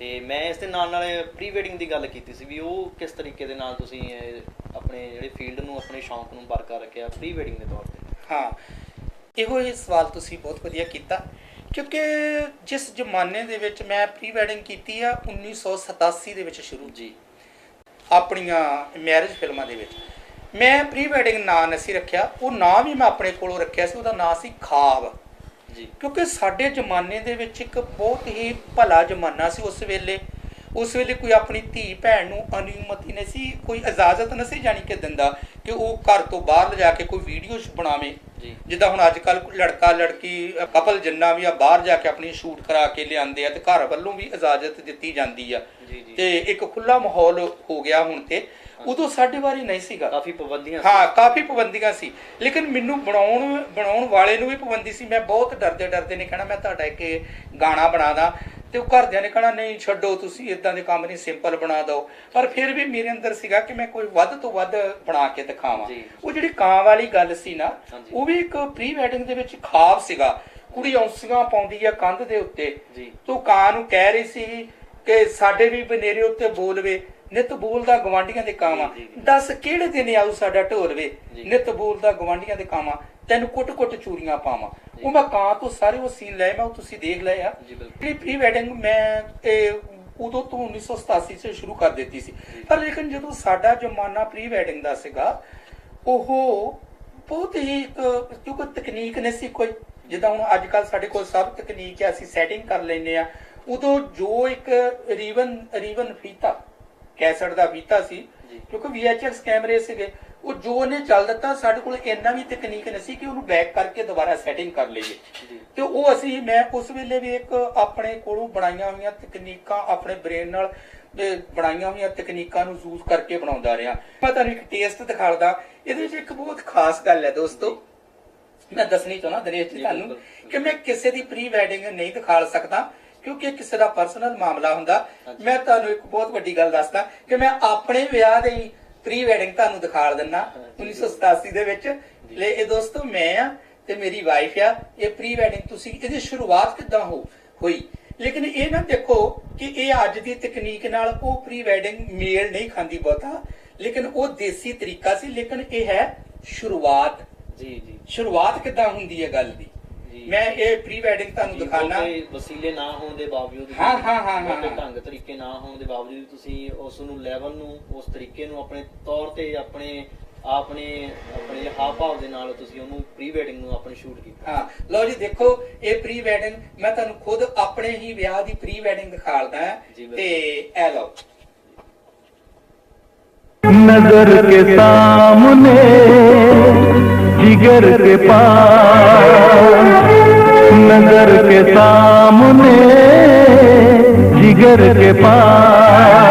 ਤੇ ਮੈਂ ਇਸ ਦੇ ਨਾਲ ਨਾਲ ਪ੍ਰੀ ਵੈਡਿੰਗ ਦੀ ਗੱਲ ਕੀਤੀ ਸੀ ਵੀ ਉਹ ਕਿਸ ਤਰੀਕੇ ਦੇ ਨਾਲ ਤੁਸੀਂ ਆਪਣੇ ਜਿਹੜੇ ਫੀਲਡ ਨੂੰ ਆਪਣੇ ਸ਼ੌਂਕ ਨੂੰ ਬਰਕਰਾਰ ਰੱਖਿਆ ਪ੍ਰੀ ਵੈਡਿੰਗ ਦੇ ਤੌਰ ਤੇ? ਹਾਂ। ਇਹੋ ਹੀ ਸਵਾਲ ਤੁਸੀਂ ਬਹੁਤ ਵਧੀਆ ਕੀਤਾ। ਕਿਉਂਕਿ ਜਿਸ ਜ਼ਮਾਨੇ ਦੇ ਵਿੱਚ ਮੈਂ ਪ੍ਰੀ ਵੈਡਿੰਗ ਕੀਤੀ ਆ 1987 ਦੇ ਵਿੱਚ ਸ਼ੁਰੂ। ਜੀ। ਆਪਣੀਆਂ ਮੈਰਿਜ ਫਿਲਮਾਂ ਦੇ ਵਿੱਚ। ਮੈਂ ਪ੍ਰੀ ਵੈਡਿੰਗ ਨਾਂ ਨਹੀਂ ਰੱਖਿਆ। ਉਹ ਨਾਂ ਵੀ ਮੈਂ ਆਪਣੇ ਕੋਲੋਂ ਰੱਖਿਆ ਸੀ ਉਹਦਾ ਨਾਂ ਸੀ ਖਾਬ। ਕਿਉਂਕਿ ਸਾਡੇ ਜ਼ਮਾਨੇ ਦੇ ਵਿੱਚ ਇੱਕ ਬਹੁਤ ਹੀ ਭਲਾ ਜ਼ਮਾਨਾ ਸੀ ਉਸ ਵੇਲੇ। ਉਸ ਵੇਲੇ ਕੋਈ ਆਪਣੀ ਧੀ ਭੈਣ ਨੂੰ ਅਨੁਮਤੀ ਨਹੀਂ ਸੀ ਕੋਈ ਇਜਾਜ਼ਤ ਨਹੀਂ ਸੀ ਜਾਣੀ ਕਿ ਦਿੰਦਾ ਕਿ ਉਹ ਘਰ ਤੋਂ ਬਾਹਰ ਲਿਜਾ ਕੇ ਕੋਈ ਵੀਡੀਓ ਬਣਾਵੇ। ਜਿੱਦਾਂ ਹੁਣ ਅੱਜ ਕੱਲ ਲੜਕਾ ਲੜਕੀ ਕਪਲ ਜਿੰਨਾ ਵੀ ਆ ਬਾਹਰ ਜਾ ਕੇ ਆਪਣੀ ਸ਼ੂਟ ਕਰਾ ਕੇ ਲਿਆਂਦੇ ਆ ਤੇ ਘਰ ਵੱਲੋਂ ਵੀ ਇਜਾਜ਼ਤ ਦਿੱਤੀ ਜਾਂਦੀ ਆ। ਤੇ ਇੱਕ ਖੁੱਲਾ ਮਾਹੌਲ ਹੋ ਗਿਆ ਹੁਣ ਤੇ। ਉਦੋਂ ਸਾਡੇ ਵਾਰੀ ਨਹੀਂ ਸੀਗਾ। ਕਾਫੀ ਪਾਬੰਦੀਆਂ ਹਾਂ ਕਾਫੀ ਪਾਬੰਦੀਆਂ ਸੀ। ਲੇਕਿਨ ਮੈਨੂੰ ਬਣਾਉਣ ਬਣਾਉਣ ਵਾਲੇ ਨੂੰ ਵੀ ਪਾਬੰਦੀ ਸੀ। ਮੈਂ ਬਹੁਤ ਡਰਦੇ ਡਰਦੇ ਨੇ ਕਹਿਣਾ ਮੈਂ ਤੁਹਾਡਾ ਇੱਕ ਗਾਣਾ ਬਣਾ ਦਾਂ। ਤੇ ਉਹ ਘਰਦਿਆਂ ਨੇ ਕਹਿਣਾ ਨਹੀਂ ਛੱਡੋ ਤੁਸੀਂ ਇਦਾਂ ਦੇ ਕੰਮ ਨਹੀਂ ਸਿੰਪਲ ਬਣਾ ਦਿਓ। ਪਰ ਫਿਰ ਵੀ ਮੇਰੇ ਅੰਦਰ ਸੀਗਾ ਕਿ ਮੈਂ ਕੋਈ ਵੱਧ ਤੋਂ ਵੱਧ ਬਣਾ ਕੇ ਦਿਖਾਵਾਂ। ਉਹ ਜਿਹੜੀ ਕਾਂ ਵਾਲੀ ਗੱਲ ਸੀ ਨਾ। ਉਹ ਵੀ ਇੱਕ ਪ੍ਰੀ ਵੈਡਿੰਗ ਦੇ ਵਿੱਚ ਖਾਬ ਸੀਗਾ। ਕੁੜੀ ਔਂਸੀਆਂ ਪਾਉਂਦੀ ਆ ਕੰਧ ਦੇ ਉੱਤੇ। ਜੀ। ਤੋ ਕਾਂ ਨੂੰ ਕਹਿ ਰਹੀ ਸੀ ਕਿ ਸਾਡੇ ਵੀ ਬਨੇਰੇ ਉੱਤੇ ਬੋਲਵੇ। ਨਿਤ ਬੋਲਦਾ ਗਵਾਂਡੀਆਂ ਦੇ ਕਾਵਾਂ ਜੀ। ਦੱਸ ਕਿਹੜੇ ਦਿਨ ਆਊ ਸਾਡਾ ਢੋਲਵੇ। ਨਿਤ ਬੋਲਦਾ ਗਵਾਂਡੀਆਂ ਦੇ ਕਾਵਾਂ ਤੈਨੂੰ ਕੁੱਟ-ਕੁੱਟ ਚੂਰੀਆਂ ਪਾਵਾਂ। ਉਹ ਮੈਂ ਕਾਂ ਤੋਂ ਸਾਰੇ ਉਹ ਸੀਨ ਲਏ ਮੈਂ ਉਹ ਤੁਸੀਂ ਦੇਖ ਲਏ ਆ। ਜਿਹੜੀ ਪ੍ਰੀ ਵੈਡਿੰਗ ਮੈਂ ਇਹ ਉਦੋਂ ਤੋਂ 1987 ਚ ਸ਼ੁਰੂ ਕਰ ਦਿੱਤੀ ਸੀ। ਪਰ ਲੇਕਿਨ ਜਦੋਂ ਸਾਡਾ ਜ਼ਮਾਨਾ ਪ੍ਰੀ ਵੈਡਿੰਗ ਦਾ ਸੀਗਾ ਉਹ ਬਹੁਤ ਹੀ ਇੱਕ ਕਿਉਂਕਿ ਤਕਨੀਕ ਨਹੀਂ ਸੀ ਕੋਈ। ਜਿੱਦਾਂ ਹੁਣ ਅੱਜ ਕੱਲ ਸਾਡੇ ਕੋਲ ਸਭ ਤਕਨੀਕ ਹੈ ਅਸੀਂ ਸੈਟਿੰਗ ਕਰ ਲੈਂਦੇ ਆ। ਉਦੋਂ ਜੋ ਇੱਕ ਰੀਵਨ ਰੀਵਨ ਫੀਤਾ ਕੈਸਟ ਦਾ ਫੀਤਾ ਸੀ। ਕਿਉਂਕਿ VHS ਕੈਮਰੇ ਸੀਗੇ। ਉਹ ਜੋ ਉਹਨੇ ਚੱਲ ਦਿੱਤਾ ਸਾਡੇ ਕੋਲ ਇੰਨਾ ਵੀ ਤਕਨੀਕ ਨਹੀਂ ਸੀ ਕਿ ਉਹਨੂੰ ਬੈਕ ਕਰਕੇ ਦੁਬਾਰਾ ਸੈਟਿੰਗ ਕਰ ਲਈਏ। ਤੇ ਉਹ ਅਸੀਂ ਮੈਂ ਉਸ ਵੇਲੇ ਵੀ ਇੱਕ ਆਪਣੇ ਕੋਲੋਂ ਬਣਾਈਆਂ ਹੋਈਆਂ ਤਕਨੀਕਾਂ ਆਪਣੇ ਬ੍ਰੇਨ ਨਾਲ ਬਣਾਈਆਂ ਹੋਈਆਂ ਤਕਨੀਕਾਂ ਨੂੰ ਯੂਜ਼ ਕਰਕੇ ਬਣਾਉਂਦਾ ਰਿਹਾ। ਮੈਂ ਤੁਹਾਨੂੰ ਇੱਕ ਟੇਸਟ ਦਿਖਾਉਂਦਾ ਇਹਦੇ ਵਿੱਚ ਇੱਕ ਬਹੁਤ ਖਾਸ ਗੱਲ ਹੈ ਦੋਸਤੋ। ਮੈਂ ਦੱਸਣੀ ਚਾਹੁੰਦਾ ਦਿਨੇਸ਼ ਜੀ ਤੁਹਾਨੂੰ। ਕਿ ਮੈਂ ਕਿਸੇ ਦੀ ਪ੍ਰੀ ਵੈਡਿੰਗ ਨਹੀਂ ਦਿਖਾ ਸਕਦਾ। ਕਿਉਂਕਿ ਇਹ ਕਿਸੇ ਦਾ ਪਰਸਨਲ ਮਾਮਲਾ ਹੁੰਦਾ। ਮੈਂ ਤੁਹਾਨੂੰ ਇੱਕ ਬਹੁਤ ਵੱਡੀ ਗੱਲ ਦੱਸਦਾ ਕਿ ਮੈਂ ਆਪਣੇ ਵਿਆਹ ਦੇ ਹੀ ਪ੍ਰੀ ਵੈਡਿੰਗ ਤੁਹਾਨੂੰ ਦਿਖਾ ਦਿੰਨਾ ਹਾਂਜੀ। 1987 ਦੇ ਵਿੱਚ ਲੈ ਇਹ ਦੋਸਤੋ ਮੈਂ ਆ ਤੇ ਮੇਰੀ ਵਾਈਫ ਆ ਇਹ ਪ੍ਰੀ ਵੈਡਿੰਗ ਤੁਸੀਂ ਇਹਦੀ ਸ਼ੁਰੂਆਤ ਕਿੱਦਾਂ ਹੋ ਹੋਈ ਲੇਕਿਨ ਇਹ ਨਾ ਦੇਖੋ ਕਿ ਇਹ ਅੱਜ ਦੀ ਤਕਨੀਕ ਨਾਲ ਉਹ ਪ੍ਰੀ ਵੈਡਿੰਗ ਮੇਲ ਨਹੀਂ ਖਾਂਦੀ ਬਹੁਤਾ ਲੇਕਿਨ ਉਹ ਦੇਸੀ ਤਰੀਕਾ ਸੀ ਲੇਕਿਨ ਇਹ ਹੈ ਸ਼ੁਰੂਆਤ ਜੀ ਜੀ ਸ਼ੁਰੂਆਤ ਕਿੱਦਾਂ ਹੁੰਦੀ ਹੈ ਗੱਲ ਦੀ। ਮੈਂ ਇਹ ਪ੍ਰੀ ਵੈਡਿੰਗ ਤੁਹਾਨੂੰ ਜੀ, ਦਿਖਾਣਾ ਬਹੁਤੇ ਵਸੀਲੇ ਨਾ ਹੋਣ ਦੇ ਬਾਵਜੂਦ ਵੀ, ਹਾਂ, ਹਾਂ, ਹਾਂ, ਬਹੁਤੇ ਹਾਂ। ਢੰਗ ਤਰੀਕੇ ਨਾ ਹੋਣ ਦੇ ਬਾਵਜੂਦ ਵੀ ਤੁਸੀਂ ਉਸ ਨੂੰ ਲੈਵਲ ਨੂੰ ਉਸ ਤਰੀਕੇ ਨੂੰ ਆਪਣੇ ਤੌਰ ਤੇ ਆਪਣੇ ਆਪਣੇ ਆਪਣੇ ਹਾਵ ਭਾਵ ਦੇ ਨਾਲ ਤੁਸੀਂ ਉਹਨੂੰ ਪ੍ਰੀ ਵੈਡਿੰਗ ਨੂੰ ਆਪਣੇ ਸ਼ੂਟ ਕੀਤਾ ਹਾਂ ਲਓ ਜੀ ਦੇਖੋ ਇਹ ਪ੍ਰੀ ਵੈਡਿੰਗ ਮੈਂ ਤੁਹਾਨੂੰ ਖੁਦ ਆਪਣੇ ਹੀ ਵਿਆਹ ਦੀ ਪ੍ਰੀ ਵੈਡਿੰਗ ਦਿਖਾਲਦਾ ਜੀ, ਬਿਲਕੁਲ। ਤੇ ਇਹ ਲਓ नजर के सामने जिगर के पास नजर के सामने जिगर के पास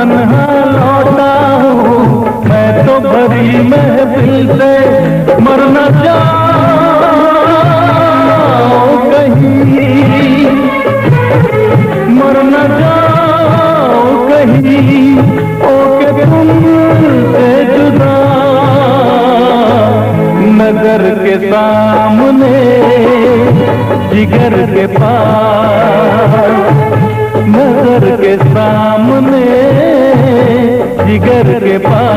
तन्हा लौटा हूँ। मैं तो भरी महफिल से मरना जाओ कहीं। मर न जाओ कहीं। ओ के तुम से जुदा। नज़र के सामने, जिगर के पास। नज़र के सामने। जिगर के पास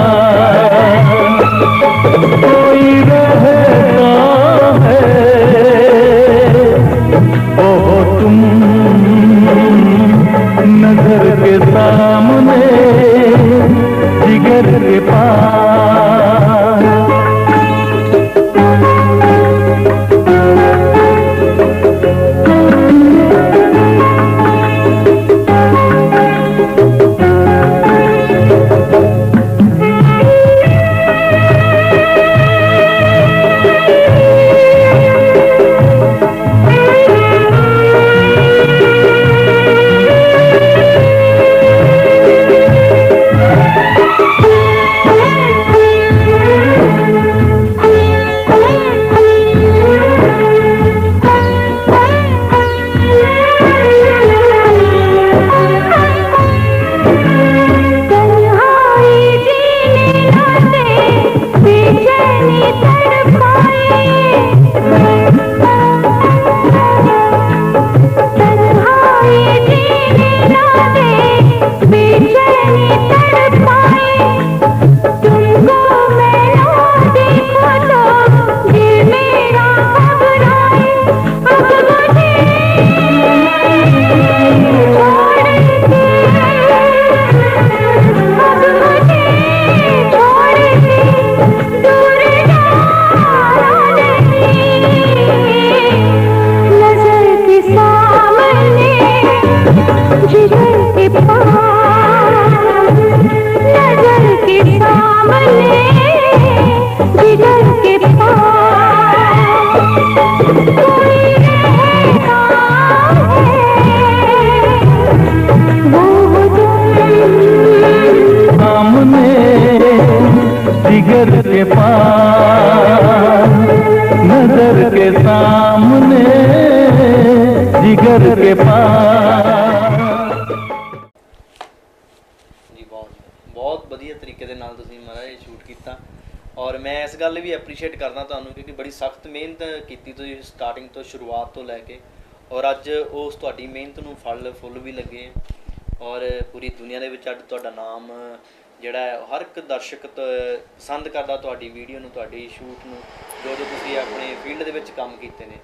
जिगर के पास नजर के सामने जिगर के पास ਜੀ ਬਹੁਤ ਬਹੁਤ ਵਧੀਆ ਤਰੀਕੇ ਦੇ ਨਾਲ ਤੁਸੀਂ ਮਹਾਰਾਜ ਇਹ ਸ਼ੂਟ ਕੀਤਾ ਔਰ ਮੈਂ ਇਸ ਗੱਲ ਲਈ ਵੀ ਐਪਰੀਸ਼ੀਏਟ ਕਰਦਾ ਤੁਹਾਨੂੰ ਕਿਉਂਕਿ ਬੜੀ ਸਖਤ ਮਿਹਨਤ ਕੀਤੀ ਤੁਸੀਂ ਸਟਾਰਟਿੰਗ ਤੋਂ ਸ਼ੁਰੂਆਤ ਤੋਂ ਲੈ ਕੇ ਔਰ ਅੱਜ ਉਸ ਤੁਹਾਡੀ ਮਿਹਨਤ ਨੂੰ ਫਲ ਫੁੱਲ ਵੀ ਲੱਗੇ ਆ। ਔਰ ਪੂਰੀ ਦੁਨੀਆ ਦੇ ਵਿੱਚ ਅੱਜ ਤੁਹਾਡਾ ਨਾਮ ਜਿਹੜਾ ਹਰ ਇੱਕ ਦਰਸ਼ਕ ਪਸੰਦ ਕਰਦਾ ਤੁਹਾਡੀ ਵੀਡੀਓ ਨੂੰ, ਤੁਹਾਡੀ ਸ਼ੂਟ ਨੂੰ ਜੋ ਜੋ ਤੁਸੀਂ ਆਪਣੇ ਫੀਲਡ ਦੇ ਵਿੱਚ ਕੰਮ ਕੀਤੇ ਨੇ।